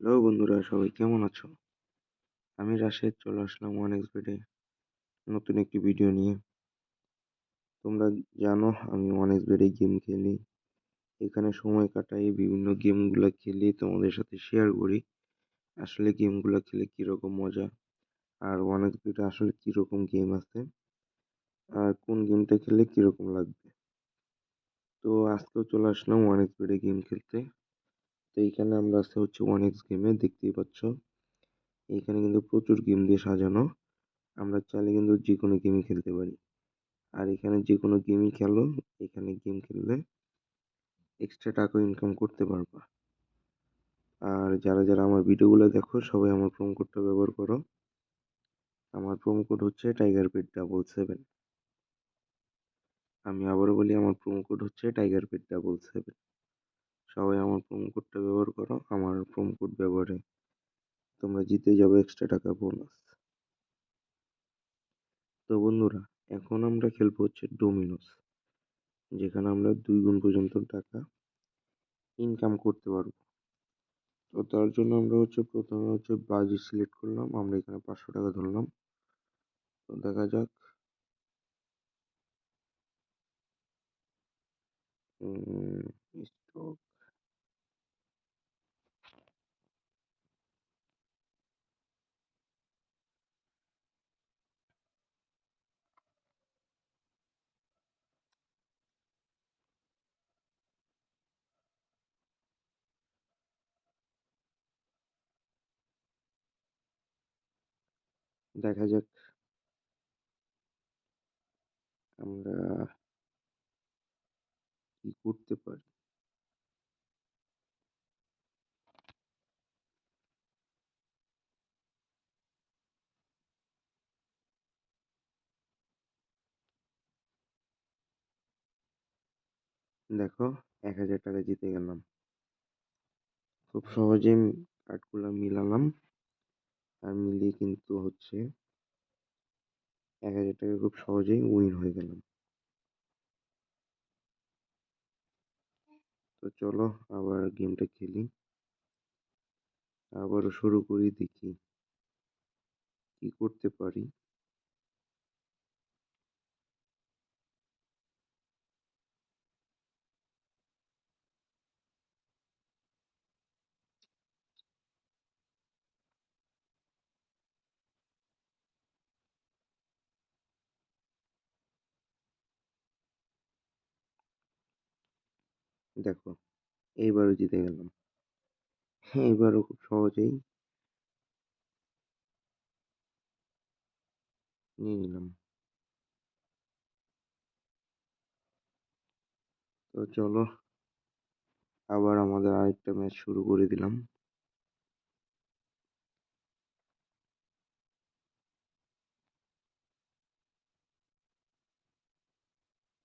Hello বন্ধুরা, সবাই কেমন আছো? আমি রাশেদ, চলে আসলাম ওয়ান এক্সবেডে নতুন একটি ভিডিও নিয়ে। তোমরা জানো আমি ওয়ান এক্সবেডে গেম খেলি। এখানে সময় কাটাই, বিভিন্ন গেমগুলো খেলি, তোমাদের সাথে শেয়ার করি। আসলে গেমগুলো খেলে কীরকম মজা? আর ওয়ান এক্সবেডে আসলে কীরকম গেম আছে? আর কোন গেমটা খেললে কীরকম লাগবে? তো আজকেও চলে আসলাম ওয়ান এক্সবেডে গেম খেলতে। তো এইখানে আমরা আজকে হচ্ছে ওয়ান এক্স গেমে দেখতেই পাচ্ছ। এখানে কিন্তু প্রচুর গেম দিয়ে সাজানো। আমরা চাইলে কিন্তু যে কোনো গেমই খেলতে পারি। আর এখানে যে কোনো গেমই খেলো, এখানে গেম খেললে এক্সট্রা টাকা ইনকাম করতে পারবা। আর যারা যারা আমার ভিডিওগুলো দেখো, সবাই আমার প্রোমো কোডটা ব্যবহার করো। আমার প্রোমো কোড হচ্ছে টাইগার পেট ডাবল সেভেন আমি আবারও বলি, আমার প্রোমো কোড হচ্ছে টাইগার পেট ডাবল সেভেন সবাই আমার প্রোমো কোডটা ব্যবহার করো, আমার প্রোমো কোড ব্যবহারে তোমরা জিতে যাবে এক্সট্রা টাকা বোনাস তো বন্ধুরা, এখন আমরা খেলব হচ্ছে ডোমিনোস যেখানে আমরা দুই গুণ পর্যন্ত টাকা ইনকাম করতে পারব। তো তার জন্য আমরা হচ্ছে প্রথমে হচ্ছে বাজি সিলেক্ট করলাম, আমরা এখানে পাঁচশো টাকা ধরলাম। তো দেখা যাক। স্টক দেখা যাক। আমরা কি করতে পারি? দেখো, এক হাজার টাকা জিতে গেলাম। খুব সহজে কার্ডগুলো মিলালাম। আর মিলিয়ে কিন্তু হচ্ছে এক হাজার টাকা খুব সহজেই উইন হয়ে গেলাম। তো চলো আবার গেমটা খেলি। আবারও শুরু করি, দেখি কি করতে পারি। দেখো, এইবারও জিতে গেলাম। এইবারও খুব সহজেই নিয়ে নিলাম। তো চলো, আবার আমাদের আরেকটা ম্যাচ শুরু করে দিলাম।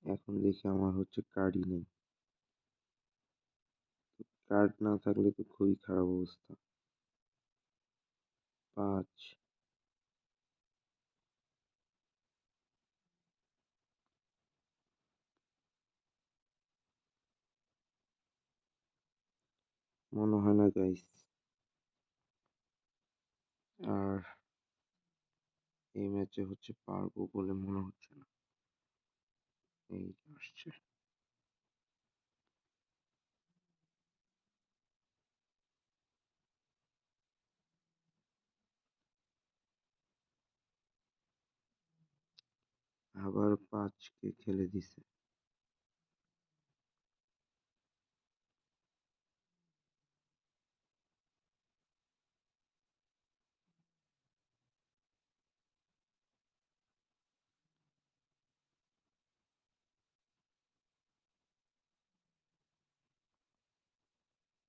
এখন দেখি আমার হচ্ছে কার্ডই নেই। কার্ড না থাকলে তো খুবই খারাপ অবস্থা। পাঁচ। মনে হয় না গাইস আর এই ম্যাচে হচ্ছে পারব বলে মনে হচ্ছে না। এই আসছে। আবার পাঁচকে খেলে দিছে।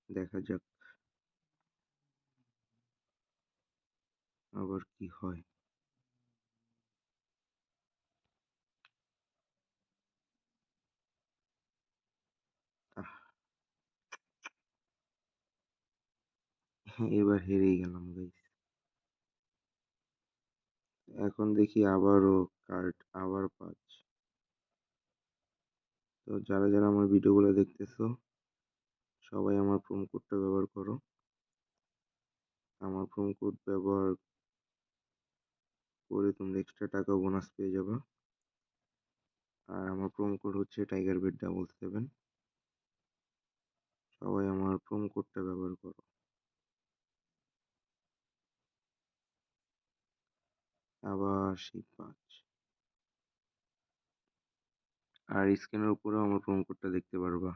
দেখা যাক আবার কি হয়। এবার হেরেই গেলাম গাইস এখন দেখি আবারও কার্ড আবার পাঁচ। তো যারা যারা আমার ভিডিওগুলো দেখতেছো, সবাই আমার প্রোমো কোডটা ব্যবহার করো। আমার প্রোমো কোড ব্যবহার করে তোমরা এক্সট্রা টাকা বোনাস পেয়ে যাবে। আর আমার প্রোমো কোড হচ্ছে টাইগার বেড ডাবল সেভেন সবাই আমার প্রোমো কোডটা ব্যবহার করো। আবার সেই পাঁচ। আর স্ক্রিনের উপরেও আমার প্রোমো কোডটা দেখতে পারবা।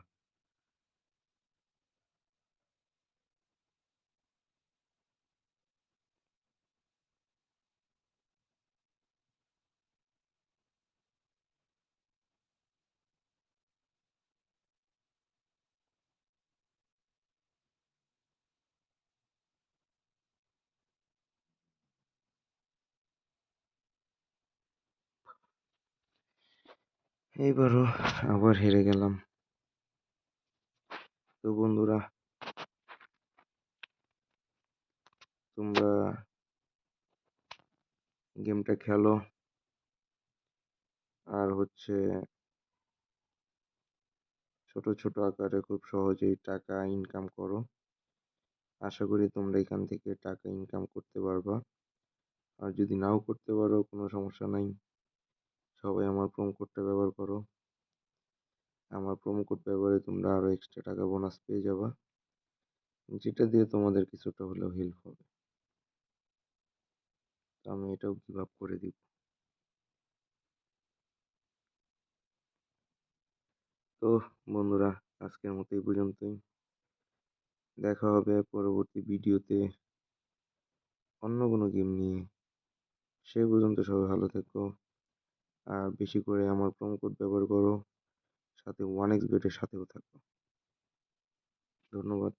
এইবারও আবার হেরে গেলাম। তো বন্ধুরা, তোমরা গেমটা খেলো। আর হচ্ছে ছোট ছোট আকারে খুব সহজেই টাকা ইনকাম করো। আশা করি তোমরা এখান থেকে টাকা ইনকাম করতে পারবা। আর যদি নাও করতে পারো, কোনো সমস্যা নাই। সবাই আমার প্রোমো কোডটা ব্যবহার করো। আমার প্রোমো কোড ব্যবহারে তোমরা আরও এক্সট্রা টাকা বোনাস পেয়ে যাবা। যেটা দিয়ে তোমাদের কিছুটা হলেও হেল্প হবে। তো আমি এটাও গিভ আপ করে দিব। তো বন্ধুরা, আজকের মতো এই পর্যন্তই। দেখা হবে পরবর্তী ভিডিওতে অন্য কোনো গেম নিয়ে। সে পর্যন্ত সবাই ভালো থেকো। আর বেশি করে আমার প্রোমো কোড ব্যবহার করো। সাথে ওয়ান এক্স বেটের সাথেও থাকো। ধন্যবাদ।